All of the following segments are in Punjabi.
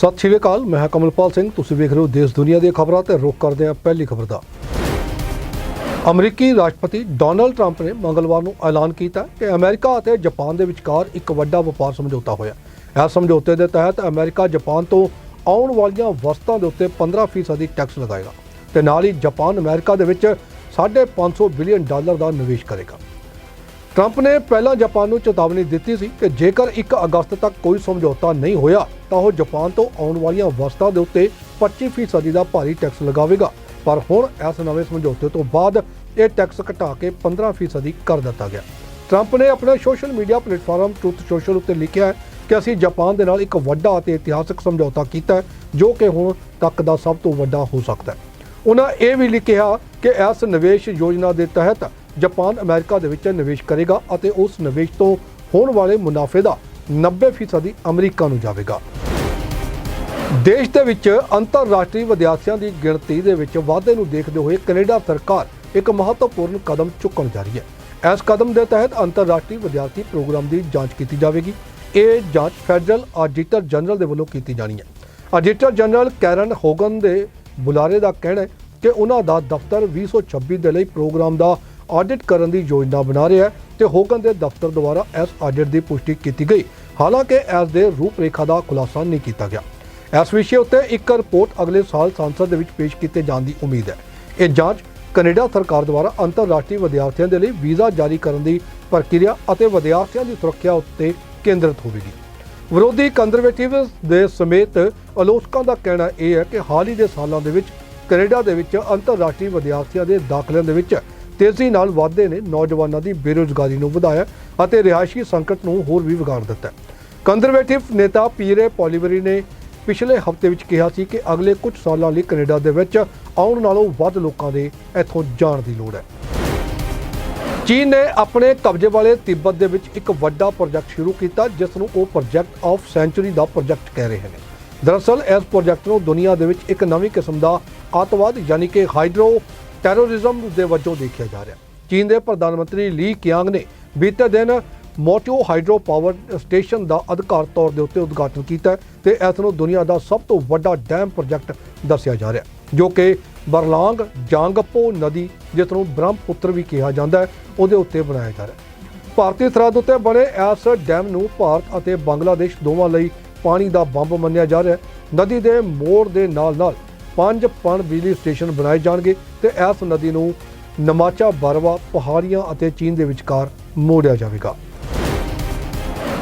ਸਤਿ ਸ਼੍ਰੀ ਅਕਾਲ, ਮੈਂ ਹਾਂ ਕਮਲਪਾਲ ਸਿੰਘ, ਤੁਸੀਂ ਵੇਖ ਰਹੇ ਹੋ ਦੇਸ਼ ਦੁਨੀਆ ਦੀਆਂ ਖਬਰਾਂ ਤੇ ਰੁਕ ਕਰਦੇ ਹਾਂ ਪਹਿਲੀ ਖਬਰ ਦਾ। ਅਮਰੀਕੀ ਰਾਸ਼ਟਰਪਤੀ ਡੋਨਲਡ ਟਰੰਪ ਨੇ ਮੰਗਲਵਾਰ ਨੂੰ ਐਲਾਨ ਕੀਤਾ ਕਿ ਅਮਰੀਕਾ ਅਤੇ ਜਾਪਾਨ ਦੇ ਵਿਚਕਾਰ ਇੱਕ ਵੱਡਾ ਵਪਾਰ ਸਮਝੌਤਾ ਹੋਇਆ। ਇਸ ਸਮਝੌਤੇ ਦੇ ਤਹਿਤ ਅਮਰੀਕਾ ਜਾਪਾਨ ਤੋਂ ਆਉਣ ਵਾਲੀਆਂ ਵਸਤਾਂ ਦੇ ਉੱਤੇ 15% ਦੀ ਟੈਕਸ ਲਗਾਏਗਾ ਤੇ ਨਾਲ ਹੀ ਜਾਪਾਨ ਅਮਰੀਕਾ ਦੇ ਵਿੱਚ 550 ਬਿਲੀਅਨ ਡਾਲਰ ਦਾ ਨਿਵੇਸ਼ ਕਰੇਗਾ। ਟਰੰਪ ਨੇ ਪਹਿਲਾਂ ਜਾਪਾਨ ਨੂੰ ਚੇਤਾਵਨੀ ਦਿੱਤੀ ਸੀ ਕਿ ਜੇਕਰ 1 ਅਗਸਤ ਤੱਕ ਕੋਈ ਸਮਝੌਤਾ ਨਹੀਂ ਹੋਇਆ, ਤਾਂ ਉਹ ਜਾਪਾਨ ਤੋਂ ਆਉਣ ਵਾਲੀਆਂ ਵਸਤਾਂ ਦੇ ਉੱਤੇ 25% ਦਾ ਭਾਰੀ ਟੈਕਸ ਲਗਾਵੇਗਾ। ਪਰ ਹੁਣ ਇਸ ਨਵੇਂ ਸਮਝੌਤੇ ਤੋਂ ਬਾਅਦ ਇਹ ਟੈਕਸ ਘਟਾ ਕੇ 15% ਕਰ ਦਿੱਤਾ ਗਿਆ। ਟਰੰਪ ਨੇ ਆਪਣੇ social media platform Truth Social ਉੱਤੇ ਲਿਖਿਆ ਹੈ ਕਿ ਅਸੀਂ ਜਾਪਾਨ ਦੇ ਨਾਲ ਇੱਕ ਵੱਡਾ ਅਤੇ ਇਤਿਹਾਸਕ ਸਮਝੌਤਾ ਕੀਤਾ ਹੈ, ਜੋ ਕਿ ਹੁਣ ਤੱਕ ਦਾ ਸਭ ਤੋਂ ਵੱਡਾ ਹੋ ਸਕਦਾ ਹੈ। ਉਹਨਾਂ ਇਹ ਵੀ ਲਿਖਿਆ ਕਿ ਇਸ ਨਿਵੇਸ਼ ਯੋਜਨਾ ਦੇ ਤਹਿਤ ਜਾਪਾਨ ਅਮਰੀਕਾ ਦੇ ਵਿੱਚ ਨਿਵੇਸ਼ ਕਰੇਗਾ ਅਤੇ ਉਸ ਨਿਵੇਸ਼ ਤੋਂ ਹੋਣ ਵਾਲੇ ਮੁਨਾਫੇ ਦਾ 90% ਅਮਰੀਕਾ ਨੂੰ ਜਾਵੇਗਾ। ਦੇਸ਼ ਦੇ ਵਿੱਚ ਅੰਤਰਰਾਸ਼ਟਰੀ ਵਿਦਿਆਰਥੀਆਂ ਦੀ ਗਿਣਤੀ ਦੇ ਵਿੱਚ ਵਾਧੇ ਨੂੰ ਦੇਖਦੇ ਹੋਏ ਕੈਨੇਡਾ ਸਰਕਾਰ ਇੱਕ ਮਹੱਤਵਪੂਰਨ ਕਦਮ ਚੁੱਕਣ ਜਾ ਰਹੀ ਹੈ। ਇਸ ਕਦਮ ਦੇ ਤਹਿਤ ਅੰਤਰਰਾਸ਼ਟਰੀ ਵਿਦਿਆਰਥੀ ਪ੍ਰੋਗਰਾਮ ਦੀ ਜਾਂਚ ਕੀਤੀ ਜਾਵੇਗੀ। ਇਹ ਜਾਂਚ ਫੈਡਰਲ ਆਡੀਟਰ ਜਨਰਲ ਦੇ ਵੱਲੋਂ ਕੀਤੀ ਜਾਣੀ ਹੈ। ਆਡੀਟਰ ਜਨਰਲ ਕੈਰਨ ਹੋਗਨ ਦੇ ਬੁਲਾਰੇ ਦਾ ਕਹਿਣਾ ਹੈ ਕਿ ਉਹਨਾਂ ਦਾ ਦਫ਼ਤਰ 2026 ਦੇ ਲਈ ਪ੍ਰੋਗਰਾਮ ਦਾ ਆਡਿਟ ਕਰਨ ਦੀ ਯੋਜਨਾ ਬਣਾ ਰਿਹਾ ਹੈ ਤੇ ਹੋਗਨ ਦੇ ਦਫ਼ਤਰ ਦੁਆਰਾ ਇਸ ਆਡਿਟ ਦੀ ਪੁਸ਼ਟੀ ਕੀਤੀ ਗਈ। ਹਾਲਾਂਕਿ ਇਸ ਦੇ ਰੂਪਰੇਖਾ ਦਾ ਖੁਲਾਸਾ ਨਹੀਂ ਕੀਤਾ ਗਿਆ। ਇਸ ਵਿਸ਼ੇ ਉੱਤੇ ਇੱਕ ਰਿਪੋਰਟ ਅਗਲੇ ਸਾਲ ਸੰਸਦ ਦੇ ਵਿੱਚ ਪੇਸ਼ ਕੀਤੇ ਜਾਣ ਦੀ ਉਮੀਦ ਹੈ। ਇਹ ਜਾਂਚ ਕੈਨੇਡਾ ਸਰਕਾਰ ਦੁਆਰਾ ਅੰਤਰਰਾਸ਼ਟਰੀ ਵਿਦਿਆਰਥੀਆਂ ਦੇ ਲਈ ਵੀਜ਼ਾ ਜਾਰੀ ਕਰਨ ਦੀ ਪ੍ਰਕਿਰਿਆ ਅਤੇ ਵਿਦਿਆਰਥੀਆਂ ਦੀ ਸੁਰੱਖਿਆ ਉੱਤੇ ਕੇਂਦਰਿਤ ਹੋਵੇਗੀ। ਵਿਰੋਧੀ ਕੰਜ਼ਰਵੇਟਿਵਸ ਦੇ ਸਮੇਤ ਆਲੋਚਕਾਂ ਦਾ ਕਹਿਣਾ ਇਹ ਹੈ ਕਿ ਹਾਲ ਹੀ ਦੇ ਸਾਲਾਂ ਦੇ ਵਿੱਚ ਕੈਨੇਡਾ ਦੇ ਵਿੱਚ ਅੰਤਰਰਾਸ਼ਟਰੀ ਵਿਦਿਆਰਥੀਆਂ ਦੇ ਦਾਖਲਿਆਂ ਦੇ ਵਿੱਚ ਤੇਜ਼ੀ ਨਾਲ ਵਾਧੇ ਨੇ ਨੌਜਵਾਨਾਂ ਦੀ ਬੇਰੁਜ਼ਗਾਰੀ ਨੂੰ ਵਧਾਇਆ ਅਤੇ ਰਿਹਾਇਸ਼ੀ ਸੰਕਟ ਨੂੰ ਹੋਰ ਵੀ ਵਿਗਾੜ ਦਿੱਤਾ ਕੰਜ਼ਰਵੇਟਿਵ ਨੇਤਾ ਪੀਰੇ ਪੋਲੀਵਰੀ ਨੇ ਪਿਛਲੇ ਹਫ਼ਤੇ ਵਿੱਚ ਕਿਹਾ ਸੀ ਕਿ ਅਗਲੇ ਕੁਝ ਸਾਲਾਂ ਲਈ ਕੈਨੇਡਾ ਦੇ ਵਿੱਚ ਆਉਣ ਨਾਲੋਂ ਵੱਧ ਲੋਕਾਂ ਦੇ ਇੱਥੋਂ ਜਾਣ ਦੀ ਲੋੜ ਹੈ। ਚੀਨ ਨੇ ਆਪਣੇ ਕਬਜ਼ੇ ਵਾਲੇ ਤਿੱਬਤ ਦੇ ਵਿੱਚ ਇੱਕ ਵੱਡਾ ਪ੍ਰੋਜੈਕਟ ਸ਼ੁਰੂ ਕੀਤਾ, ਜਿਸ ਨੂੰ ਉਹ ਪ੍ਰੋਜੈਕਟ ਆਫ ਸੈਂਚੁਰੀ ਦਾ ਪ੍ਰੋਜੈਕਟ ਕਹਿ ਰਹੇ ਨੇ। ਦਰਅਸਲ, ਇਸ ਪ੍ਰੋਜੈਕਟ ਨੂੰ ਦੁਨੀਆ ਦੇ ਵਿੱਚ ਇੱਕ ਨਵੀਂ ਕਿਸਮ ਦਾ ਅੱਤਵਾਦ ਯਾਨੀ ਕਿ ਹਾਈਡਰੋ ਟੈਰੋਰਿਜ਼ਮ ਦੇ ਵਜੋਂ ਦੇਖਿਆ ਜਾ ਰਿਹਾ ਚੀਨ ਦੇ ਪ੍ਰਧਾਨ ਮੰਤਰੀ ਲੀ ਕਿਆਂਗ ਨੇ ਬੀਤੇ ਦਿਨ ਮੋਟਿਓ ਹਾਈਡਰੋ ਪਾਵਰ ਸਟੇਸ਼ਨ ਦਾ ਅਧਿਕਾਰ ਤੌਰ ਦੇ ਉੱਤੇ ਉਦਘਾਟਨ ਕੀਤਾ ਹੈ ਤੇ ਇਸ ਨੂੰ ਦੁਨੀਆ ਦਾ ਸਭ ਤੋਂ ਵੱਡਾ ਡੈਮ ਪ੍ਰੋਜੈਕਟ ਦੱਸਿਆ ਜਾ ਰਿਹਾ ਜੋ ਕਿ ਬਰਲਾਂਗ ਜਾਂਗਪੋ ਨਦੀ, ਜਿਸ ਨੂੰ ਬ੍ਰਹਮਪੁੱਤਰ ਵੀ ਕਿਹਾ ਜਾਂਦਾ ਹੈ, ਉਹਦੇ ਉੱਤੇ ਬਣਾਇਆ ਜਾ ਰਿਹਾ ਭਾਰਤੀ ਸਰਹੱਦ ਉੱਤੇ ਬਣੇ ਇਸ ਡੈਮ ਨੂੰ ਭਾਰਤ ਅਤੇ ਬੰਗਲਾਦੇਸ਼ ਦੋਵਾਂ ਲਈ ਪਾਣੀ ਦਾ ਬੰਬ ਮੰਨਿਆ ਜਾ ਰਿਹਾ ਹੈ। ਨਦੀ ਦੇ ਮੋੜ ਦੇ ਨਾਲ-ਨਾਲ ਪੰਜ ਪਣ ਬਿਜਲੀ ਸਟੇਸ਼ਨ ਬਣਾਏ ਜਾਣਗੇ ਤੇ ਇਸ ਨਦੀ ਨੂੰ ਨਮਾਚਾ ਬਰਵਾ, ਪਹਾੜੀਆਂ ਅਤੇ ਚੀਨ ਦੇ ਵਿਚਕਾਰ ਮੋੜਿਆ ਜਾਵੇਗਾ।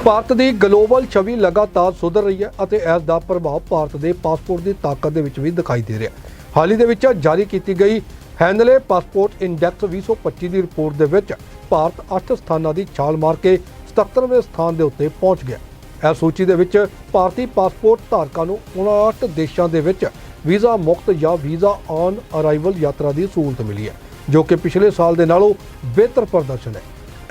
ਭਾਰਤ ਦੀ ਗਲੋਬਲ ਛਵੀ ਲਗਾਤਾਰ ਸੁਧਰ ਰਹੀ ਹੈ ਅਤੇ ਇਸ ਦਾ ਪ੍ਰਭਾਵ ਭਾਰਤ ਦੇ ਪਾਸਪੋਰਟ ਦੀ ਤਾਕਤ ਦੇ ਵਿੱਚ ਵੀ ਦਿਖਾਈ ਦੇ ਰਿਹਾ ਹੈ। ਹਾਲ ਹੀ ਦੇ ਵਿੱਚ ਜਾਰੀ ਕੀਤੀ ਗਈ ਹੈਂਡਲੇ ਪਾਸਪੋਰਟ ਇੰਡੈਕਸ 2025 ਦੀ ਰਿਪੋਰਟ ਦੇ ਵਿੱਚ ਭਾਰਤ 8 ਸਥਾਨਾਂ ਦੀ ਛਾਲ ਮਾਰ ਕੇ 77ਵੇਂ ਸਥਾਨ ਦੇ ਉੱਤੇ ਪਹੁੰਚ ਗਿਆ ਇਸ ਸੂਚੀ ਦੇ ਵਿੱਚ ਭਾਰਤੀ ਪਾਸਪੋਰਟ ਧਾਰਕਾਂ ਨੂੰ 59 ਦੇਸ਼ਾਂ ਦੇ ਵਿੱਚ ਵੀਜ਼ਾ ਮੁਕਤ ਜਾਂ ਵੀਜ਼ਾ ਔਨ ਅਰਾਈਵਲ ਯਾਤਰਾ ਦੀ ਸਹੂਲਤ ਮਿਲੀ ਹੈ, ਜੋ ਕਿ ਪਿਛਲੇ ਸਾਲ ਦੇ ਨਾਲੋਂ ਬਿਹਤਰ ਪ੍ਰਦਰਸ਼ਨ ਹੈ।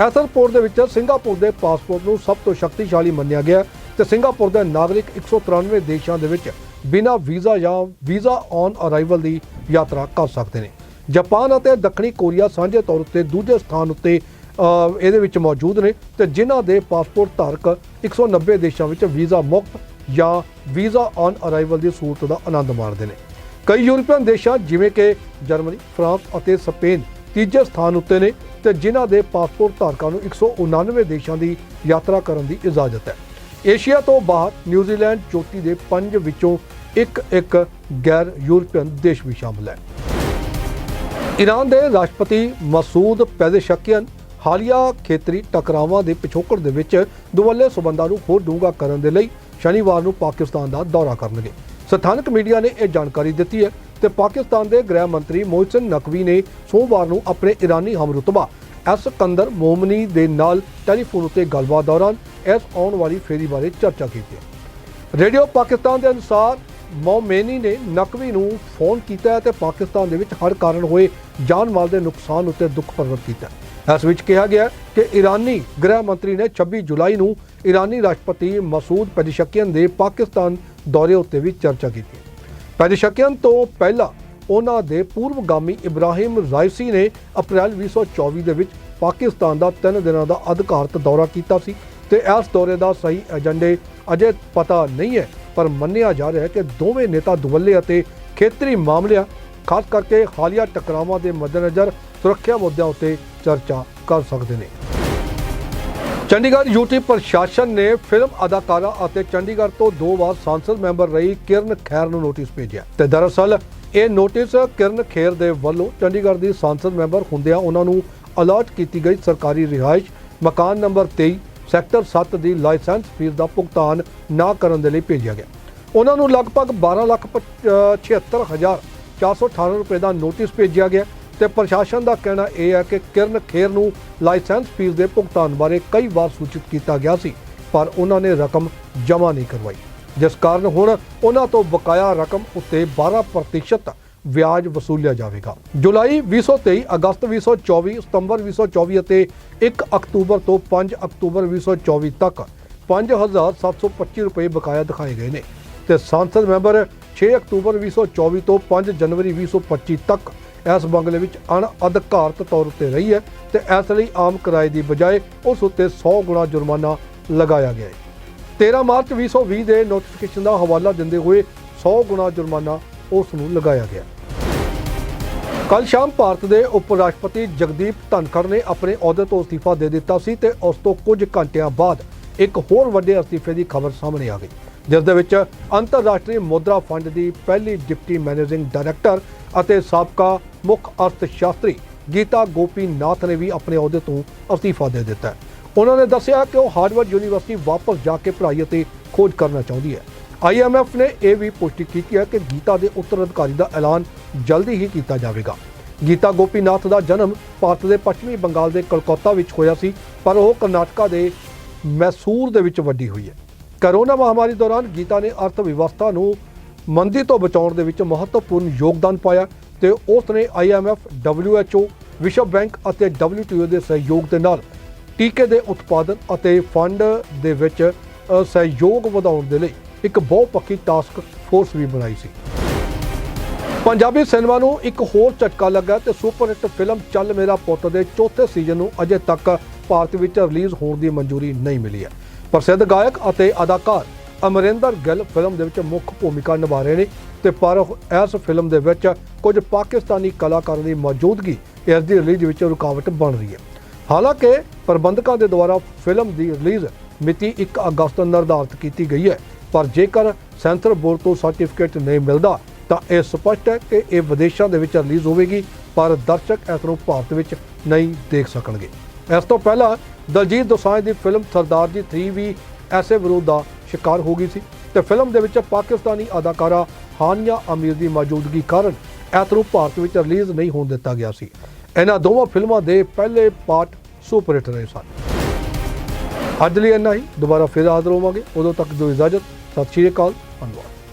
ਇਸ ਰਿਪੋਰਟ ਦੇ ਵਿੱਚ ਸਿੰਗਾਪੁਰ ਦੇ ਪਾਸਪੋਰਟ ਨੂੰ ਸਭ ਤੋਂ ਸ਼ਕਤੀਸ਼ਾਲੀ ਮੰਨਿਆ ਗਿਆ ਤੇ ਸਿੰਗਾਪੁਰ ਦੇ ਨਾਗਰਿਕ 193 ਦੇਸ਼ਾਂ ਦੇ ਵਿੱਚ ਬਿਨਾਂ ਵੀਜ਼ਾ ਜਾਂ ਵੀਜ਼ਾ ਔਨ ਅਰਾਈਵਲ ਦੀ ਯਾਤਰਾ ਕਰ ਸਕਦੇ ਨੇ। ਜਾਪਾਨ ਅਤੇ ਦੱਖਣੀ ਕੋਰੀਆ ਸਾਂਝੇ ਤੌਰ ਉੱਤੇ ਦੂਜੇ ਸਥਾਨ ਉੱਤੇ ਇਹਦੇ ਵਿੱਚ ਮੌਜੂਦ ਨੇ ਤੇ ਜਿਨ੍ਹਾਂ ਦੇ ਪਾਸਪੋਰਟ ਧਾਰਕ 190 ਦੇਸ਼ਾਂ ਵਿੱਚ ਵੀਜ਼ਾ ਮੁਕਤ ਜਾਂ ਵੀਜ਼ਾ ਔਨ ਅਰਾਈਵਲ ਦੀ ਸਹੂਲਤ ਦਾ ਆਨੰਦ ਮਾਣਦੇ ਨੇ। ਕਈ ਯੂਰਪੀਅਨ ਦੇਸ਼ਾਂ ਜਿਵੇਂ ਕਿ ਜਰਮਨੀ, ਫਰਾਂਸ ਅਤੇ ਸਪੇਨ ਤੀਜੇ ਸਥਾਨ ਉੱਤੇ ਨੇ ਤੇ ਜਿਨ੍ਹਾਂ ਦੇ ਪਾਸਪੋਰਟ ਧਾਰਕਾਂ ਨੂੰ 199 ਦੇਸ਼ਾਂ ਦੀ ਯਾਤਰਾ ਕਰਨ ਦੀ ਇਜਾਜ਼ਤ ਹੈ। ਏਸ਼ੀਆ ਤੋਂ ਬਾਹਰ ਨਿਊਜ਼ੀਲੈਂਡ ਚੋਟੀ ਦੇ ਪੰਜ ਵਿੱਚੋਂ ਇੱਕ ਇੱਕ ਗੈਰ ਯੂਰਪੀਅਨ ਦੇਸ਼ ਵੀ ਸ਼ਾਮਲ ਹੈ। ਈਰਾਨ ਦੇ ਰਾਸ਼ਟਰਪਤੀ ਮਸੂਦ ਪੈਜ਼ੇਸ਼ਕੀਅਨ ਹਾਲੀਆ ਖੇਤਰੀ ਟਕਰਾਵਾਂ ਦੇ ਪਿਛੋਕੜ ਦੇ ਵਿੱਚ ਦੁਵੱਲੇ ਸਬੰਧਾਂ ਨੂੰ ਹੋਰ ਡੂੰਘਾ ਕਰਨ ਦੇ ਲਈ ਸ਼ਨੀਵਾਰ ਨੂੰ ਪਾਕਿਸਤਾਨ ਦਾ ਦੌਰਾ ਕਰਨਗੇ ਸਥਾਨਕ ਮੀਡੀਆ ਨੇ ਇਹ ਜਾਣਕਾਰੀ ਦਿੱਤੀ ਹੈ ਤੇ ਪਾਕਿਸਤਾਨ ਦੇ ਗ੍ਰਹਿ ਮੰਤਰੀ ਮੋਹਸਿਨ ਨਕਵੀ ਨੇ ਸੋਮਵਾਰ ਨੂੰ ਆਪਣੇ ਇਰਾਨੀ ਹਮਰੁਤਬਾ ਐਸ ਕੰਦਰ ਮੋਮਨੀ ਦੇ ਨਾਲ ਟੈਲੀਫੋਨ ਉੱਤੇ ਗੱਲਬਾਤ ਦੌਰਾਨ ਇਸ ਆਉਣ ਵਾਲੀ ਫੇਰੀ ਬਾਰੇ ਚਰਚਾ ਕੀਤੀ ਹੈ ਰੇਡੀਓ ਪਾਕਿਸਤਾਨ ਦੇ ਅਨੁਸਾਰ ਮੋਮੇਨੀ ਨੇ ਨਕਵੀ ਨੂੰ ਫੋਨ ਕੀਤਾ ਹੈ ਤੇ ਪਾਕਿਸਤਾਨ ਦੇ ਵਿੱਚ ਹੜ੍ਹ ਕਾਰਨ ਹੋਏ ਜਾਨ ਮਾਲ ਦੇ ਨੁਕਸਾਨ ਉੱਤੇ ਦੁੱਖ ਪ੍ਰਗਟ ਕੀਤਾ ਹੈ। ਇਸ ਵਿੱਚ ਕਿਹਾ ਗਿਆ ਕਿ ਈਰਾਨੀ ਗ੍ਰਹਿ ਮੰਤਰੀ ਨੇ 26 ਜੁਲਾਈ ਨੂੰ ਈਰਾਨੀ ਰਾਸ਼ਟਰਪਤੀ ਮਸੂਦ ਪੈਜ਼ੇਸ਼ਕੀਅਨ ਦੇ ਪਾਕਿਸਤਾਨ ਦੌਰੇ ਉੱਤੇ ਵੀ ਚਰਚਾ ਕੀਤੀ। ਪੈਜ਼ੇਸ਼ਕੀਅਨ ਤੋਂ ਪਹਿਲਾਂ ਉਹਨਾਂ ਦੇ ਪੂਰਵਗਾਮੀ ਇਬਰਾਹਿਮ ਰਾਇਸੀ ਨੇ ਅਪ੍ਰੈਲ 2024 ਦੇ ਵਿੱਚ ਪਾਕਿਸਤਾਨ ਦਾ ਤਿੰਨ ਦਿਨਾਂ ਦਾ ਅਧਿਕਾਰਤ ਦੌਰਾ ਕੀਤਾ ਸੀ ਤੇ ਇਸ ਦੌਰੇ ਦਾ ਸਹੀ ਏਜੰਡੇ ਅਜੇ ਪਤਾ ਨਹੀਂ ਹੈ, ਪਰ ਮੰਨਿਆ ਜਾ ਰਿਹਾ ਹੈ ਕਿ ਦੋਵੇਂ ਨੇਤਾ ਦੁਵੱਲੇ ਅਤੇ ਖੇਤਰੀ ਮਾਮਲਿਆਂ, ਖਾਸ ਕਰਕੇ ਹਾਲੀਆ ਟਕਰਾਵਾਂ ਦੇ ਮੱਦੇਨਜ਼ਰ ਸੁਰੱਖਿਆ ਮੁੱਦਿਆਂ ਉੱਤੇ ਚਰਚਾ ਕਰ ਸਕਦੇ ਨੇ। ਚੰਡੀਗੜ੍ਹ ਯੂਟੀ ਪ੍ਰਸ਼ਾਸਨ ਨੇ ਫਿਲਮ ਅਦਾਕਾਰਾ ਅਤੇ ਚੰਡੀਗੜ੍ਹ ਤੋਂ ਦੋ ਵਾਰ ਸੰਸਦ ਮੈਂਬਰ ਰਹੀ ਕਿਰਨ ਖੈਰ ਨੂੰ ਨੋਟਿਸ ਭੇਜਿਆ। ਤੇ ਦਰਅਸਲ ਇਹ ਨੋਟਿਸ ਕਿਰਨ ਖੈਰ ਦੇ ਵੱਲੋਂ ਚੰਡੀਗੜ੍ਹ ਦੀ ਸੰਸਦ ਮੈਂਬਰ ਹੁੰਦਿਆਂ ਉਹਨਾਂ ਨੂੰ ਅਲਰਟ ਕੀਤੀ ਗਈ ਸਰਕਾਰੀ ਰਿਹਾਇਸ਼ ਮਕਾਨ ਨੰਬਰ 23 ਸੈਕਟਰ 7 ਦੀ ਲਾਇਸੈਂਸ ਫੀਸ ਦਾ ਭੁਗਤਾਨ ਨਾ ਕਰਨ ਦੇ ਲਈ ਭੇਜਿਆ ਗਿਆ। ਉਹਨਾਂ ਨੂੰ ਲਗਭਗ 12 ਲੱਖ ਪਚ- ਅ, 76 ਹਜ਼ਾਰ 418 ਰੁਪਏ ਦਾ ਨੋਟਿਸ ਭੇਜਿਆ ਗਿਆ। ਤੇ ਪ੍ਰਸ਼ਾਸਨ ਦਾ ਕਹਿਣਾ ਇਹ ਹੈ ਕਿ ਕਿਰਨ ਖੇਰ ਨੂੰ ਲਾਇਸੈਂਸ ਫੀਸ ਦੇ ਭੁਗਤਾਨ ਬਾਰੇ ਕਈ ਵਾਰ ਸੂਚਿਤ ਕੀਤਾ ਗਿਆ ਸੀ, ਪਰ ਉਹਨਾਂ ਨੇ ਰਕਮ ਜਮ੍ਹਾਂ ਨਹੀਂ ਕਰਵਾਈ। ਜਿਸ ਕਾਰਨ ਹੁਣ ਉਹਨਾਂ ਤੋਂ ਬਕਾਇਆ ਰਕਮ ਉੱਤੇ 12% ਵਿਆਜ ਵਸੂਲਿਆ ਜਾਵੇਗਾ। ਜੁਲਾਈ 2023 ਅਗਸਤ 2024 ਸਤੰਬਰ 2024 ਅਤੇ 1 ਅਕਤੂਬਰ ਤੋਂ 5 ਅਕਤੂਬਰ 2024 ਤੱਕ 5725 ਰੁਪਏ ਬਕਾਇਆ ਦਿਖਾਏ ਗਏ ਨੇ ਤੇ ਸੰਸਦ ਮੈਂਬਰ 6 ਅਕਤੂਬਰ 2024 ਤੋਂ 5 ਜਨਵਰੀ 2025 ਤੱਕ ਇਸ ਬੰਗਲੇ ਵਿੱਚ ਅਣਅਧਿਕਾਰਤ ਤੌਰ ਉੱਤੇ ਰਹੀ ਹੈ ਤੇ ਇਸ ਲਈ ਆਮ ਕਿਰਾਏ ਦੀ ਬਜਾਏ ਉਸ ਉੱਤੇ 100 ਗੁਣਾ ਜੁਰਮਾਨਾ ਲਗਾਇਆ ਗਿਆ ਹੈ। 13 ਮਾਰਚ 2020 ਦੇ ਨੋਟੀਫਿਕੇਸ਼ਨ ਦਾ ਹਵਾਲਾ ਦਿੰਦੇ ਹੋਏ 100 ਗੁਣਾ ਜੁਰਮਾਨਾ ਉਸ ਨੂੰ ਲਗਾਇਆ ਗਿਆ। ਕੱਲ ਸ਼ਾਮ ਭਾਰਤ ਦੇ ਉਪ ਰਾਸ਼ਟਰਪਤੀ ਜਗਦੀਪ ਧਨਖੜ ਨੇ ਆਪਣੇ ਅਹੁਦੇ ਤੋਂ ਅਸਤੀਫਾ ਦੇ ਦਿੱਤਾ ਸੀ ਤੇ ਉਸ ਤੋਂ ਕੁਝ ਘੰਟਿਆਂ ਬਾਅਦ ਇੱਕ ਹੋਰ ਵੱਡੇ ਅਸਤੀਫੇ ਦੀ ਖਬਰ ਸਾਹਮਣੇ ਆ ਗਈ, ਜਿਸ ਦੇ ਵਿੱਚ ਅੰਤਰਰਾਸ਼ਟਰੀ ਮੁਦਰਾ ਫੰਡ ਦੀ ਪਹਿਲੀ ਡਿਪਟੀ ਮੈਨੇਜਿੰਗ ਡਾਇਰੈਕਟਰ ਅਤੇ ਸਾਬਕਾ ਮੁੱਖ ਅਰਥ ਸ਼ਾਸਤਰੀ ਗੀਤਾ ਗੋਪੀਨਾਥ ਨੇ ਵੀ ਆਪਣੇ ਅਹੁਦੇ ਤੋਂ ਅਸਤੀਫਾ ਦੇ ਦਿੱਤਾ ਹੈ। ਉਹਨਾਂ ਨੇ ਦੱਸਿਆ ਕਿ ਉਹ ਹਾਰਵਰਡ ਯੂਨੀਵਰਸਿਟੀ ਵਾਪਸ ਜਾ ਕੇ ਪੜ੍ਹਾਈ ਅਤੇ ਖੋਜ ਕਰਨਾ ਚਾਹੁੰਦੀ ਹੈ। ਆਈਐਮਐਫ ਨੇ ਇਹ ਵੀ ਪੁਸ਼ਟੀ ਕੀਤੀ ਹੈ ਕਿ ਗੀਤਾ ਦੇ ਉੱਤਰਾਧਿਕਾਰੀ ਦਾ ਐਲਾਨ ਜਲਦੀ ਹੀ ਕੀਤਾ ਜਾਵੇਗਾ। ਗੀਤਾ ਗੋਪੀਨਾਥ ਦਾ ਜਨਮ ਭਾਰਤ ਦੇ ਪੱਛਮੀ ਬੰਗਾਲ ਦੇ ਕਲਕੱਤਾ ਵਿੱਚ ਹੋਇਆ ਸੀ, ਪਰ ਉਹ ਕਰਨਾਟਕਾ ਦੇ ਮੈਸੂਰ ਦੇ ਵਿੱਚ ਵੱਡੀ ਹੋਈ ਹੈ। ਕਰੋਨਾ ਮਹਾਮਾਰੀ ਦੌਰਾਨ ਗੀਤਾ ਨੇ ਅਰਥ ਵਿਵਸਥਾ ਨੂੰ ਮੰਦੀ ਤੋਂ ਬਚਾਉਣ ਦੇ ਵਿੱਚ ਮਹੱਤਵਪੂਰਨ ਯੋਗਦਾਨ ਪਾਇਆ ਤੇ ਉਸ ਨੇ ਆਈਐਮਐਫ WHO ਵਿਸ਼ਵ ਬੈਂਕ ਅਤੇ WTO ਦੇ ਸਹਿਯੋਗ ਦੇ ਨਾਲ ਟੀਕੇ ਦੇ ਉਤਪਾਦਨ ਅਤੇ ਫੰਡ ਦੇ ਵਿੱਚ ਸਹਿਯੋਗ ਵਧਾਉਣ ਦੇ ਲਈ ਇੱਕ ਬਹੁਪੱਖੀ ਟਾਸਕ ਫੋਰਸ ਵੀ ਬਣਾਈ ਸੀ। ਪੰਜਾਬੀ ਸਿਨੇਮਾ ਨੂੰ ਇੱਕ ਹੋਰ ਝਟਕਾ ਲੱਗਾ ਤੇ ਸੁਪਰ ਹਿੱਟ ਫਿਲਮ ਚੱਲ ਮੇਰਾ ਪੁੱਤ ਦੇ ਚੌਥੇ ਸੀਜ਼ਨ ਨੂੰ ਅਜੇ ਤੱਕ ਭਾਰਤ ਵਿੱਚ ਰਿਲੀਜ਼ ਹੋਣ ਦੀ ਮਨਜ਼ੂਰੀ ਨਹੀਂ ਮਿਲੀ ਹੈ। ਪ੍ਰਸਿੱਧ ਗਾਇਕ ਅਤੇ ਅਦਾਕਾਰ ਅਮਰਿੰਦਰ ਗਿੱਲ ਫਿਲਮ ਦੇ ਵਿੱਚ ਮੁੱਖ ਭੂਮਿਕਾ ਨਿਭਾ ਰਹੇ ਨੇ ਤੇ ਪਰ ਇਸ ਫਿਲਮ ਦੇ ਵਿੱਚ ਕੁਝ ਪਾਕਿਸਤਾਨੀ ਕਲਾਕਾਰਾਂ ਦੀ ਮੌਜੂਦਗੀ ਇਸ ਦੀ ਰਿਲੀਜ਼ ਵਿੱਚ ਰੁਕਾਵਟ ਬਣ ਰਹੀ ਹੈ। ਹਾਲਾਂਕਿ ਪ੍ਰਬੰਧਕਾਂ ਦੇ ਦੁਆਰਾ ਫਿਲਮ ਦੀ ਰਿਲੀਜ਼ ਮਿਤੀ 1 ਅਗਸਤ ਨਿਰਧਾਰਤ ਕੀਤੀ ਗਈ ਹੈ, ਪਰ ਜੇਕਰ ਸੈਂਸਰ ਬੋਰਡ ਤੋਂ ਸਰਟੀਫਿਕੇਟ ਨਹੀਂ ਮਿਲਦਾ, ਤਾਂ ਇਹ ਸਪਸ਼ਟ ਹੈ ਕਿ ਇਹ ਵਿਦੇਸ਼ਾਂ ਦੇ ਵਿੱਚ ਰਿਲੀਜ਼ ਹੋਵੇਗੀ, ਪਰ ਦਰਸ਼ਕ ਇਸ ਨੂੰ ਭਾਰਤ ਵਿੱਚ ਨਹੀਂ ਦੇਖ ਸਕਣਗੇ। ਇਸ ਤੋਂ ਪਹਿਲਾਂ ਦਲਜੀਤ ਦੋਸਾਂਝ ਦੀ ਫਿਲਮ ਸਰਦਾਰ ਜੀ 3 ਵੀ ਐਸੇ ਵਿਰੋਧ ਦਾ ਸ਼ਿਕਾਰ ਹੋ ਗਈ ਸੀ ਤੇ ਫਿਲਮ ਦੇ ਵਿੱਚ ਪਾਕਿਸਤਾਨੀ ਅਦਾਕਾਰਾ ਹਾਨੀਆ ਅਮੀਰ ਦੀ ਮੌਜੂਦਗੀ ਕਾਰਨ ਇਸ ਭਾਰਤ ਵਿੱਚ ਰਿਲੀਜ਼ ਨਹੀਂ ਹੋਣ ਦਿੱਤਾ ਗਿਆ ਸੀ। ਇਹਨਾਂ ਦੋਵਾਂ ਫਿਲਮਾਂ ਦੇ ਪਹਿਲੇ ਪਾਰਟ ਸੁਪਰ ਹਿੱਟ ਰਹੇ ਸਨ। ਅੱਜ ਲਈ ਇੰਨਾ ਹੀ। ਦੁਬਾਰਾ ਫਿਰ ਹਾਜ਼ਰ ਹੋਵਾਂਗੇ। ਉਦੋਂ ਤੱਕ ਜੋ ਇਜਾਜ਼ਤ। ਸਤਿ ਸ਼੍ਰੀ ਅਕਾਲ। ਧੰਨਵਾਦ।